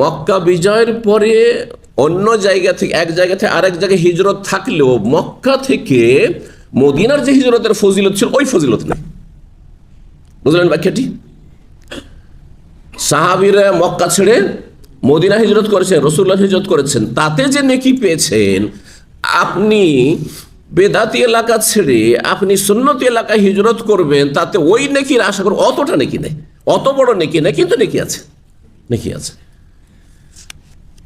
মক্কা বিজয়ের পরে অন্য জায়গা থেকে, এক জায়গা থেকে আরেক জায়গায় হিজরত থাকলেও মক্কা থেকে মদিনার যে হিজরতের ফজিলত ছিল, ওই ফজিলত নেই। বুঝলেন ব্যাখ্যাটি? সাহাবিরা মক্কা ছেড়ে মদিনা হিজরত করেছেন রসুল্লাহ হিজরত করেছেন, তাতে যে নেকি পেয়েছেন, আপনি বেদাতি এলাকা ছেড়ে, আপনি সুন্নতি এলাকায় হিজরত করবেন, তাতে ওই নেকির আশা করি অতটা নেকি নেই। অত বড় নেকি নেই, কিন্তু নেকি আছে। নেকি আছে লা হিজরাতা কামেলাতান তাহলে লা হিজরাতা কামেলাতান বাদাল ফাতহি বাদা ফাতহি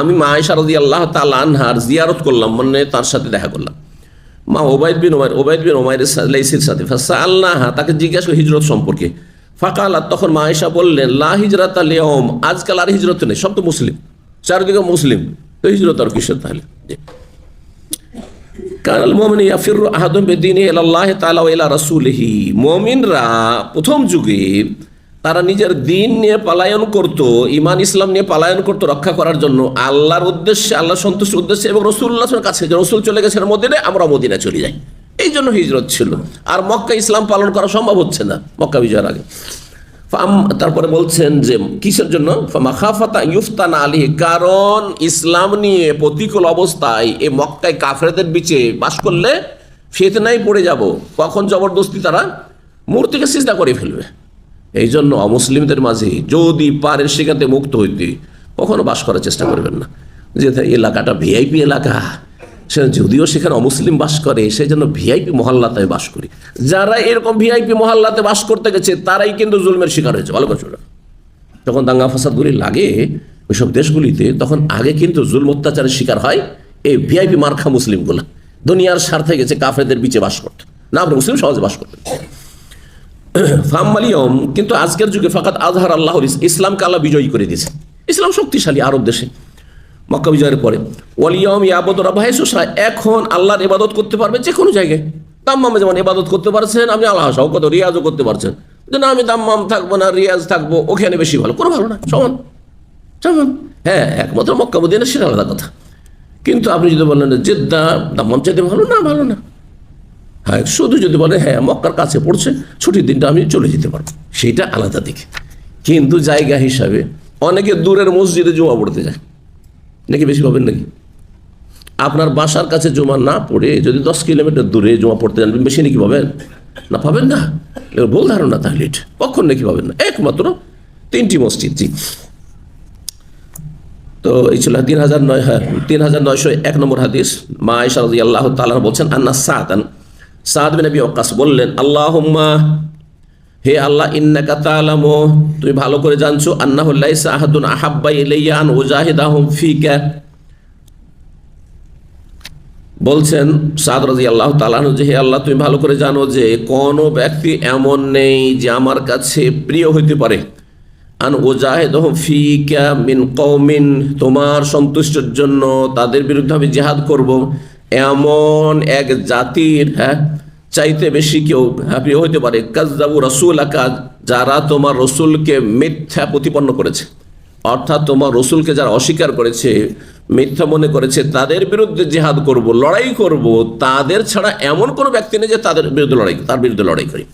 আমি মা আয়েশা রদি আল্লাহ তাআলা আনহার জিয়ারত করলাম মানে তার সাথে দেখা করলাম। মা ওবায়দ বিন ওমায়ের ওবায়দ বিন ওমায়ের লাইসির সাথে ফাসা আল্লাহ তাকে জিজ্ঞাসা হিজরত সম্পর্কে। ফাঁকাল তখন মা আয়েশা বললেন, লা হিজরাত আলিয়ম আজকাল আর হিজরত নেই, সব তো মুসলিম, চারদিকে মুসলিম, তো হিজরত আর কিসের তাহলে। কারণ আল্লাহ প্রথম যুগে তারা নিজের দিন নিয়ে পালায়ন করত ইমান ইসলাম নিয়ে পালায়ন করত রক্ষা করার জন্য। আল্লাহর উদ্দেশ্যে আল্লাহ সন্তুষ্টির উদ্দেশ্যে এবং রসুল্লাহের কাছে রসুল চলে গেছেন মদিনে আমরা মদিনা চলে যাই। এই জন্য হিজরত ছিল। আর মক্কা ইসলাম পালন করা সম্ভব হচ্ছে না, মক্কা বিজয়ের আগে। তারপরে বলছেন যে, কিসের জন্য? মাখাফাতা ইউফতানা আলী কারণ ইসলাম নিয়ে প্রতিকূল অবস্থায় এই মক্কায় কাফেরদের বিচে বাস করলে ফেতনায় পড়ে যাব। কখন জবরদস্তি তারা মূর্তিকে সিজদা করে ফেলবে। এই জন্য অমুসলিমদের মাঝে যদি পারেন সেখানে মুক্ত হইতে, কখনো বাস করার চেষ্টা করবেন না। যে এলাকাটা ভিআইপি এলাকা, সে যদিও সেখানে অমুসলিম বাস করে সেই জন্য ভিআইপি মহল্লাতে বাস করি। যারা এরকম ভিআইপি মহল্লাতে বাস করতে গেছে, তারাই কিন্তু জুলমের শিকার হয়েছে, ভালো শোনো। যখন দাঙ্গা ফাসাদগুলি লাগে, ওইসব দেশগুলিতে, তখন আগে কিন্তু জুলম অত্যাচারের শিকার হয় এই ভিআইপি মার্খা মুসলিমগুলা। দুনিয়ার স্বার্থে গেছে কাফেরদের বিচে বাস করতে। না, আপনি মুসলিম সহজে বাস করতেন ফাম্মালিয়ম কিন্তু আজকের যুগে ফাকাত আজহার আল্লাহর ইস- ইসলামকে আল্লাহ বিজয়ী করে দিয়েছে ইসলাম শক্তিশালী আরব দেশে, মক্কা বিজয়ের পরে। ওয়ালিয়ম ইয়াবদ রাবাহেসা এখন আল্লাহর ইবাদত করতে পারবে যে কোনো জায়গায়। দাম্মামে যেমন ইবাদত করতে পারছেন, আপনি আল্লাহ সহ কত রিয়াজও করতে পারছেন। যে না, আমি দাম্মাম থাকব না, রিয়াজ থাকব, ওখানে বেশি ভালো। কোনো ভালো না, সমান। সমান। হ্যাঁ একমাত্র মক্কা মদিনা সেটা আলাদা কথা। কিন্তু আপনি যদি বলেন যে দাম্মাম চাইতে ভালো না ভালো না। হ্যাঁ শুধু যদি বলে হ্যাঁ মক্কার কাছে পড়ছে, ছুটির দিনটা আমি চলে যেতে পারব। সেইটা আলাদা দিকে। কিন্তু জায়গা হিসাবে অনেকে দূরের মসজিদে জমা পড়তে যায়। নাকি বেশি পাবেন নাকি? আপনার বাসার কাছে জমা না পড়ে যদি দশ কিলোমিটার দূরে জমা পড়তে যান, বেশি নাকি পাবেন? না পাবেন না। এবার ভুল ধারণা তাহলে এটা। কখন নাকি পাবেন না? একমাত্র তিনটি মসজিদ, জি। তো এই ছিল তিন হাজার নয় হ্যাঁ তিন হাজার নয়শো এক নম্বর হাদিস। মা আয়সা আল্লাহ তালাহ বলছেন, আন্না সাদান সাদ বিন নবী ওকাস বললেন আল্লাহ হে আল্লাহ, ইন্নাকা তালামো তুমি ভালো করে জানছো, আন্নাহ লাইসা আহাদুন আহাব্বা ইলাইয়া আন উজাহিদাহুম ফিকা। বলছেন সাদ রাজি আল্লাহ তালাহু যে, হে আল্লাহ, তুমি ভালো করে জানো যে, কোনো ব্যক্তি এমন নেই যে আমার কাছে প্রিয় হইতে পারে। আন ওজাহেদ ফিকা মিন কৌমিন তোমার সন্তুষ্টের জন্য তাদের বিরুদ্ধে আমি জেহাদ করব। এমন এক জাতির হ্যাঁ চাইতে বেশি কেউ হ্যাঁ, প্রিয় হইতে পারে। কাজাবু রসুল আকাজ যারা তোমার রসুলকে মিথ্যা প্রতিপন্ন করেছে। অর্থাৎ তোমার রসুলকে যারা অস্বীকার করেছে মিথ্যা মনে করেছে তাদের বিরুদ্ধে জেহাদ করব লড়াই করব তাদের ছাড়া এমন কোনো ব্যক্তি নেই যে তাদের বিরুদ্ধে লড়াই তার বিরুদ্ধে লড়াই করি।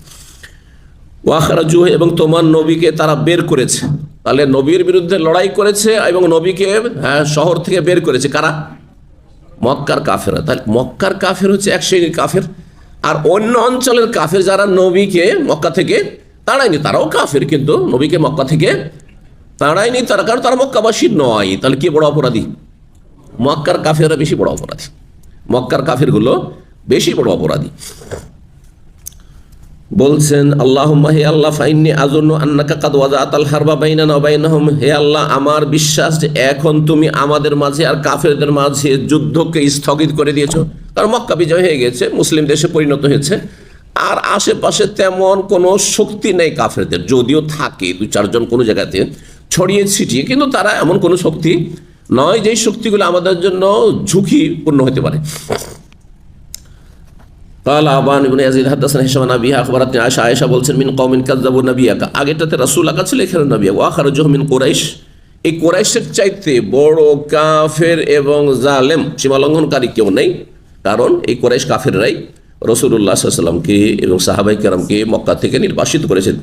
ওয়াখারাজু এবং তোমার নবীকে তারা বের করেছে। তাহলে নবীর বিরুদ্ধে লড়াই করেছে এবং নবীকে হ্যাঁ, শহর থেকে বের করেছে। কারা? মক্কার কাফেরা তাহলে মক্কার কাফের হচ্ছে এক শ্রেণির কাফের, আর অন্য অঞ্চলের কাফের যারা নবীকে মক্কা থেকে তাড়ায়নি, তারাও কাফের, কিন্তু নবীকে মক্কা থেকে তাড়ায়নি, তারা কারণ তারা মক্কাবাসী নয়। তাহলে কি বড় অপরাধী? মক্কার কাফেরা বেশি বড় অপরাধী। মক্কার কাফেরগুলো বেশি বড় অপরাধী। বলছেন আল্লাহ হে আল্লাহ ফাইনি আজন্য আন্নাকা কাদ ওয়াজাত আল হারবা বাইনা নবাইনাহম হে আল্লাহ, আমার বিশ্বাস যে এখন তুমি আমাদের মাঝে আর কাফেরদের মাঝে যুদ্ধকে স্থগিত করে দিয়েছ। কারণ মক্কা বিজয় হয়ে গেছে, মুসলিম দেশে পরিণত হয়েছে। আর আশেপাশে তেমন কোনো শক্তি নেই কাফেরদের। যদিও থাকে দু চারজন কোনো জায়গাতে ছড়িয়ে ছিটিয়ে, কিন্তু তারা এমন কোনো শক্তি নয় যেই শক্তিগুলো আমাদের জন্য ঝুঁকিপূর্ণ হতে পারে। কাল আবান ইবনে ইয়াজিদ হাদাসানা হিশাম নাবিয়া আখবারাতনি আয়েশা আয়েশা বলছেন মিন কওমিন কাযযাবু নাবিয়াকা আগেটাতে রাসূল আকা ছিল এখানে নাবিয়া ওয়া খারাজুহু মিন কুরাইশ এই কুরাইশের চাইতে বড় কাফের এবং জালেম সীমালঙ্ঘনকারী কেউ নেই। কারণ এই কুরাইশ কাফেররাই রসুল্লাহ সাল্লামকে এবং সাহাবাই কারামকে মক্কা থেকে নির্বাসিত করেছেন।